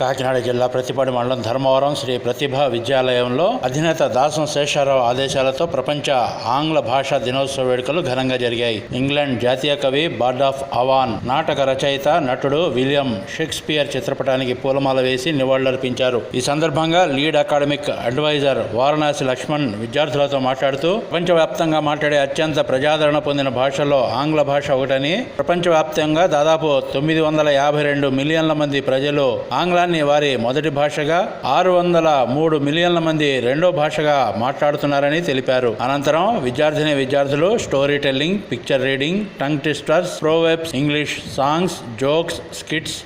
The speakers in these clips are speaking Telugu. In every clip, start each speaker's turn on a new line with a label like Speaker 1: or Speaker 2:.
Speaker 1: కాకినాడ జిల్లా ప్రతిపాడు మండలం ధర్మవరం శ్రీ ప్రతిభ విద్యాలయంలో అధినేత దాసం శేషారావు ఆదేశాలతో ప్రపంచ ఆంగ్ల భాషా దినోత్సవ వేడుకలు ఘనంగా జరిగాయి. ఇంగ్లాండ్ జాతీయ కవి బార్డ్ ఆఫ్ అవాన్ నాటక రచయిత నటుడు విలియం షేక్స్పియర్ చిత్రపటానికి పూలమాల వేసి నివాళులర్పించారు. ఈ సందర్భంగా lead academic advisor Varanasi Lakshman విద్యార్థులతో మాట్లాడుతూ ప్రపంచవ్యాప్తంగా మాట్లాడే అత్యంత ప్రజాదరణ పొందిన భాషలో ఆంగ్ల భాష ఒకటని ప్రపంచవ్యాప్తంగా దాదాపు తొమ్మిది వందల యాభై రెండు మిలియన్ల మంది ప్రజలు ఆంగ్లాన్ని వారి మొదటి భాషగా ఆరు వందల మూడు మిలియన్ల మంది రెండో భాషగా మాట్లాడుతున్నారని తెలిపారు. అనంతరం విద్యార్థిని విద్యార్థులు storytelling picture reading tongue twisters proverbs English songs jokes skits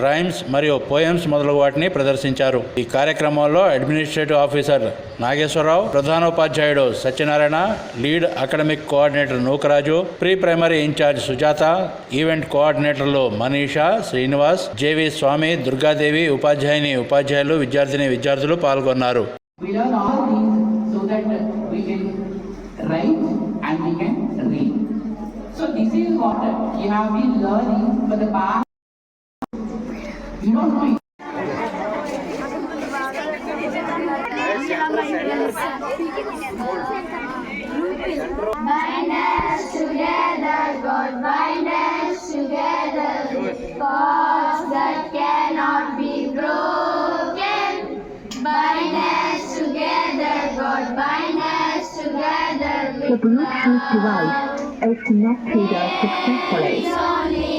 Speaker 1: rhymes మరియు పోయమ్స్ మొదలగు వాటిని ప్రదర్శించారు ఈ కార్యక్రమంలో administrative officer Nageswararao ప్రధానోపాధ్యాయుడు Satyanarayana lead academic coordinator Nookaraju pre primary in charge Sujatha event కోఆర్డినేటర్లు Manisha Srinivas J V Swamy Durgadevi ఉపాధ్యాయుని ఉపాధ్యాయులు విద్యార్థిని విద్యార్థులు పాల్గొన్నారు
Speaker 2: so. So this is what you have been learning for the past. Don't.
Speaker 3: Bind us together, God, bind us together, cause that cannot be broken. Bind us together, God, bind us together
Speaker 4: The Bluetooth device is connected successfully.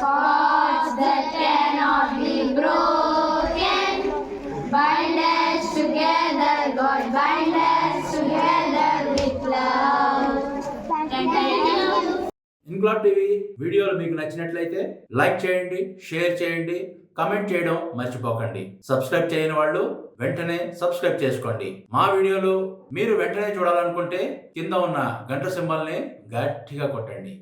Speaker 3: Cords that cannot be broken. Bind us together, God, bind us together with love. Thank you.
Speaker 1: Inquilab TV వీడియోలు మీకు నచ్చినట్లయితే లైక్ చేయండి షేర్ చేయండి కమెంట్ చేయడం మర్చిపోకండి సబ్స్క్రైబ్ చేయని వాళ్ళు వెంటనే సబ్స్క్రైబ్ చేసుకోండి మా వీడియోలు మీరు వెంటనే చూడాలనుకుంటే కింద ఉన్న గంట సింబల్ని గట్టిగా కొట్టండి